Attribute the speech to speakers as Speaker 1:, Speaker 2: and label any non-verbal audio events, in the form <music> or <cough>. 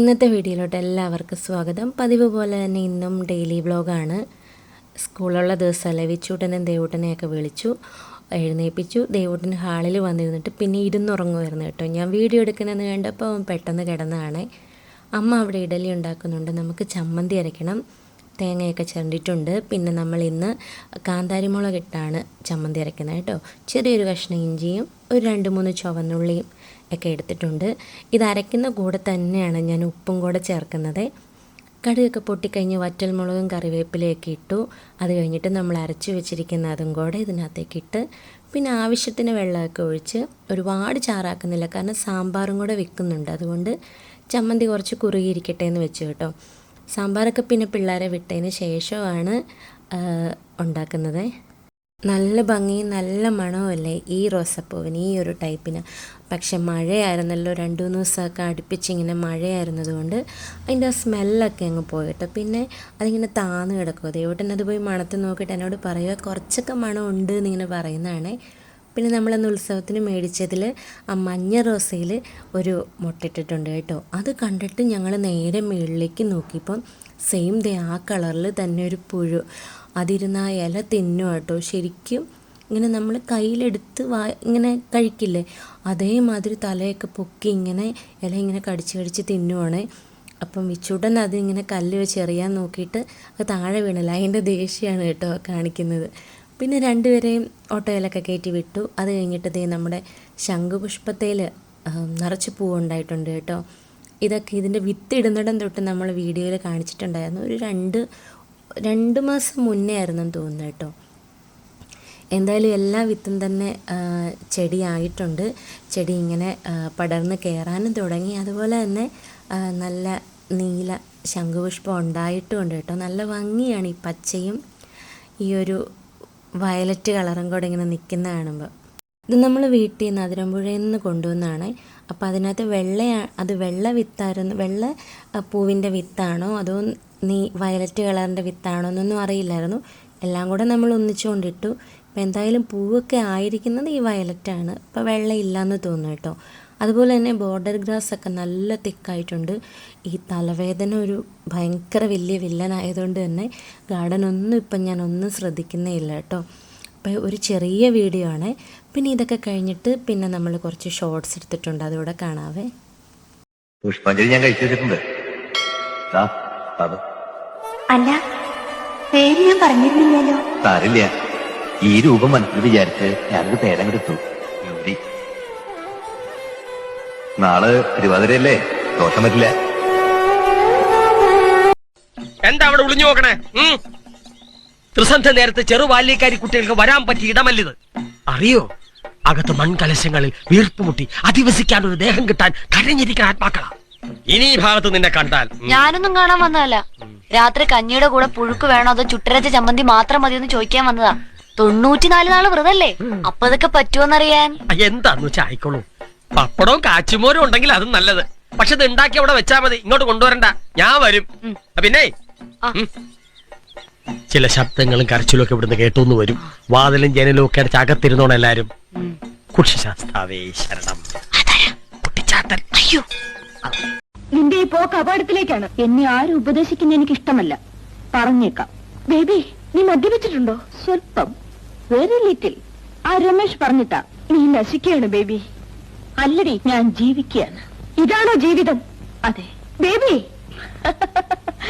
Speaker 1: ഇന്നത്തെ വീഡിയോയിലോട്ട് എല്ലാവർക്കും സ്വാഗതം. പതിവ് പോലെ തന്നെ ഇന്നും ഡെയിലി വ്ലോഗാണ് സ്കൂളുള്ള ദിവസമല്ലേ വിച്ചൂട്ടനും ദേവൂട്ടനെയൊക്കെ വിളിച്ചു എഴുന്നേൽപ്പിച്ചു ദേവൂട്ടൻ ഹാളിൽ വന്നിരുന്നിട്ട് പിന്നെ ഇരുന്നുറങ്ങുമായിരുന്നു കേട്ടോ. ഞാൻ വീഡിയോ എടുക്കണമെന്ന് കണ്ടപ്പോൾ പെട്ടെന്ന് കിടന്നതാണ്. അമ്മ അവിടെ ഇഡലി ഉണ്ടാക്കുന്നുണ്ട്. നമുക്ക് ചമ്മന്തി അരയ്ക്കണം. തേങ്ങയൊക്കെ ചിരണ്ടിട്ടുണ്ട് പിന്നെ നമ്മൾ ഇന്ന് കാന്താരിമുളക് ഇട്ടാണ് ചമ്മന്തി അരയ്ക്കുന്നത് കേട്ടോ. ചെറിയൊരു കഷ്ണം ഇഞ്ചിയും ഒരു രണ്ട് മൂന്ന് ചുവന്നുള്ളിയും ഒക്കെ എടുത്തിട്ടുണ്ട്. ഇത് അരയ്ക്കുന്ന കൂടെ തന്നെയാണ് ഞാൻ ഉപ്പും കൂടെ ചേർക്കുന്നത്. കടുകൊക്കെ പൊട്ടിക്കഴിഞ്ഞ് വറ്റൽമുളകും കറിവേപ്പിലയൊക്കെ ഇട്ടു. അത് കഴിഞ്ഞിട്ട് നമ്മൾ അരച്ച് വെച്ചിരിക്കുന്ന അതും കൂടെ ഇതിനകത്തേക്ക് ഇട്ട് പിന്നെ ആവശ്യത്തിന് വെള്ളമൊക്കെ ഒഴിച്ച് ഒരുപാട് ചാറാക്കുന്നില്ല. കാരണം സാമ്പാറും കൂടെ വെക്കുന്നുണ്ട്. അതുകൊണ്ട് ചമ്മന്തി കുറച്ച് കുറുകിയിരിക്കട്ടെ എന്ന് വെച്ച് കേട്ടോ. സാമ്പാറൊക്കെ പിന്നെ പിള്ളേരെ വിട്ടതിന് ശേഷമാണ് ഉണ്ടാക്കുന്നത്. നല്ല ഭംഗിയും നല്ല മണവുമല്ലേ ഈ റോസപ്പൂവിന് ഈ ഒരു ടൈപ്പിന്. പക്ഷെ മഴയായിരുന്നല്ലോ രണ്ടു മൂന്ന് ദിവസമൊക്കെ അടുപ്പിച്ചിങ്ങനെ മഴയായിരുന്നതുകൊണ്ട് അതിന്റെ ആ സ്മെല്ലൊക്കെ അങ്ങ് പോയിട്ട് പിന്നെ അതിങ്ങനെ താന്ന് കിടക്കും. തന്നെ അത് പോയി മണത്ത് നോക്കിയിട്ട് എന്നോട് പറയുക കുറച്ചൊക്കെ മണം ഉണ്ട് എന്നിങ്ങനെ പറയുന്നതാണേ. പിന്നെ നമ്മളന്ന് ഉത്സവത്തിന് മേടിച്ചതിൽ ആ മഞ്ഞ റോസയിൽ ഒരു മുട്ടിട്ടിട്ടുണ്ട് കേട്ടോ. അത് കണ്ടിട്ട് ഞങ്ങൾ നേരെ മുകളിലേക്ക് നോക്കിയപ്പം സെയിം ദേ ആ കളറിൽ തന്നെ ഒരു പുഴു. അതിരുന്ന ആ ഇല തിന്നു കേട്ടോ. ശരിക്കും ഇങ്ങനെ നമ്മൾ കയ്യിലെടുത്ത് വാ ഇങ്ങനെ കഴിക്കില്ലേ? അതേമാതിരി തലയൊക്കെ പൊക്കി ഇങ്ങനെ ഇല ഇങ്ങനെ കടിച്ച് കടിച്ച് തിന്നുവാണേ. അപ്പം വിച്ചുടൻ അതിങ്ങനെ കല്ല് വെച്ച് എറിയാൻ നോക്കിയിട്ട് അത് താഴെ വീണല്ല. അതിന്റെ ദേഷ്യമാണ് കേട്ടോ കാണിക്കുന്നത്. പിന്നെ രണ്ടുപേരെയും ഓട്ടോയിലൊക്കെ കയറ്റി വിട്ടു. അത് കഴിഞ്ഞിട്ട് ദേ നമ്മുടെ ശംഖുപുഷ്പത്തേൽ നിറച്ച് പൂവുണ്ടായിട്ടുണ്ട് കേട്ടോ. ഇതൊക്കെ ഇതിന്റെ വിത്ത് ഇടുന്നിടം തൊട്ട് നമ്മൾ വീഡിയോയിൽ കാണിച്ചിട്ടുണ്ടായിരുന്നു. ഒരു രണ്ട് രണ്ട് മാസം മുന്നേ ആയിരുന്നെന്ന് തോന്നുന്നു കേട്ടോ. എന്തായാലും എല്ലാ വിത്തും തന്നെ ചെടിയായിട്ടുണ്ട്. ചെടി ഇങ്ങനെ പടർന്ന് കയറാനും തുടങ്ങി. അതുപോലെ തന്നെ നല്ല നീല ശംഖുപുഷ്പം ഉണ്ടായിട്ടുമുണ്ട് കേട്ടോ. നല്ല ഭംഗിയാണ് ഈ പച്ചയും ഈ ഒരു വയലറ്റ് കളറും കൂടെ ഇങ്ങനെ നിൽക്കുന്ന കാണുമ്പോൾ ഇത് നമ്മൾ വീട്ടിൽ നിന്ന് അതിരമ്പുഴയിൽ നിന്ന് കൊണ്ടുവന്നാണ്. അപ്പോൾ അതിനകത്ത് വെള്ള അത് വെള്ള വിത്തായിരുന്നു വെള്ള പൂവിന്റെ വിത്താണോ അതോ നീ വയലറ്റ് കളറിന്റെ വിത്താണോ എന്നൊന്നും അറിയില്ലായിരുന്നു. എല്ലാം കൂടെ നമ്മൾ ഒന്നിച്ചുകൊണ്ടിട്ടു. അപ്പോൾ എന്തായാലും പൂവൊക്കെ ആയിരിക്കുന്നത് ഈ വയലറ്റാണ്. ഇപ്പോൾ വെള്ള ഇല്ലയെന്ന് തോന്നുന്നു കേട്ടോ. അതുപോലെ തന്നെ ബോർഡർ ഗ്രാസ് ഒക്കെ നല്ല തിക്കായിട്ടുണ്ട്. ഈ തലവേദന ഒരു ഭയങ്കര വലിയ വില്ലനായതുകൊണ്ട് തന്നെ ഗാർഡൻ ഒന്നും ഇപ്പം ഞാൻ ഒന്നും ശ്രദ്ധിക്കുന്നേ ഇല്ല കേട്ടോ. അപ്പോൾ ഒരു ചെറിയ വീഡിയോ ആണ്. പിന്നെ ഇതൊക്കെ കഴിഞ്ഞിട്ട് പിന്നെ നമ്മൾ കുറച്ച് ഷോർട്സ് എടുത്തിട്ടുണ്ട്. അതുകൂടെ കാണാവേ.
Speaker 2: പുഷ്പാഞ്ജലി ഞാൻ കഴിച്ചു വെച്ചിട്ടുണ്ട് ദാ, അത്
Speaker 3: അല്ല പേര് ഞാൻ പറഞ്ഞിരുന്നില്ലല്ലോ.
Speaker 2: സാരില്ല ഈ രൂപം മനസ്സിൽ വിചാരിച്ച് ഞാനൊരു പേരങ്ങെടുത്തു ഗൗരി നാളെ തിരുവാതിരയല്ലേ? ദോഷം പറ്റില്ല.
Speaker 4: എന്താ അവിടെ ഒളിഞ്ഞു നോക്കണേ? ത്രിസന്ധ നേരത്തെ ചെറുബാല്യക്കാരി കുട്ടികൾക്ക് വരാൻ പറ്റിയ ഇടമല്ലിത്. അറിയോ? അകത്ത് മൺകലശങ്ങളിൽ വീർപ്പുമുട്ടി അധിവസിക്കാൻ ഒരു ദേഹം കിട്ടാൻ കരഞ്ഞിരിക്കുന്ന ആത്മാക്കള. ഇനി ഈ ഭാഗത്ത് നിന്നെ കണ്ടാൽ
Speaker 3: ഞാനൊന്നും കാണാൻ വന്നതല്ല. രാത്രി കഞ്ഞിയുടെ കൂടെ പുഴുക്ക് വേണോ അതോ ചുട്ടരച്ച ചമ്മന്തി മാത്രം മതിയെന്ന് ചോദിക്കാൻ വന്നതാ. തൊണ്ണൂറ്റിനാല് നാൾ വ്രതല്ലേ? അപ്പൊ ഇതൊക്കെ പറ്റുമോന്നറിയാൻ
Speaker 4: എന്താന്ന് വെച്ചാ ആയിക്കോളൂ. പപ്പടവും കാച്ചുമോരും ഉണ്ടെങ്കിൽ അതും നല്ലത്. പക്ഷെ ഇത് ഉണ്ടാക്കി അവിടെ വെച്ചാ മതി. ഇങ്ങോട്ട് കൊണ്ടുവരണ്ട. ഞാൻ വരും. പിന്നെ? ചില ശബ്ദങ്ങളും കരച്ചിലും ഒക്കെ ഇവിടുന്ന് കേട്ടോന്ന് വരും. വാതിലും ജനലും ഒക്കെ അടച്ച് അകത്തിരുന്നോണം എല്ലാരും. കുക്ഷിശാസ്താവേ ശരണം. കുട്ടിച്ചാത്തൻ.
Speaker 3: അയ്യോ.
Speaker 5: നിന്റെ ഈ പോക്ക് അപകടത്തിലേക്കാണ്. എന്നെ ആരും ഉപദേശിക്കുന്ന എനിക്ക് ഇഷ്ടമല്ല പറഞ്ഞേക്കാം. ബേബി നീ മദ്യപിച്ചിട്ടുണ്ടോ? സ്വല്പം. വെരി ലിറ്റിൽ ആ രമേശ് പറഞ്ഞിട്ടാ. നീ നശിക്കുകയാണ് ബേബി. അല്ലടി ഞാൻ ജീവിക്കുകയാണ്. ഇതാണോ ജീവിതം? അതെ. ബേബി! <laughs>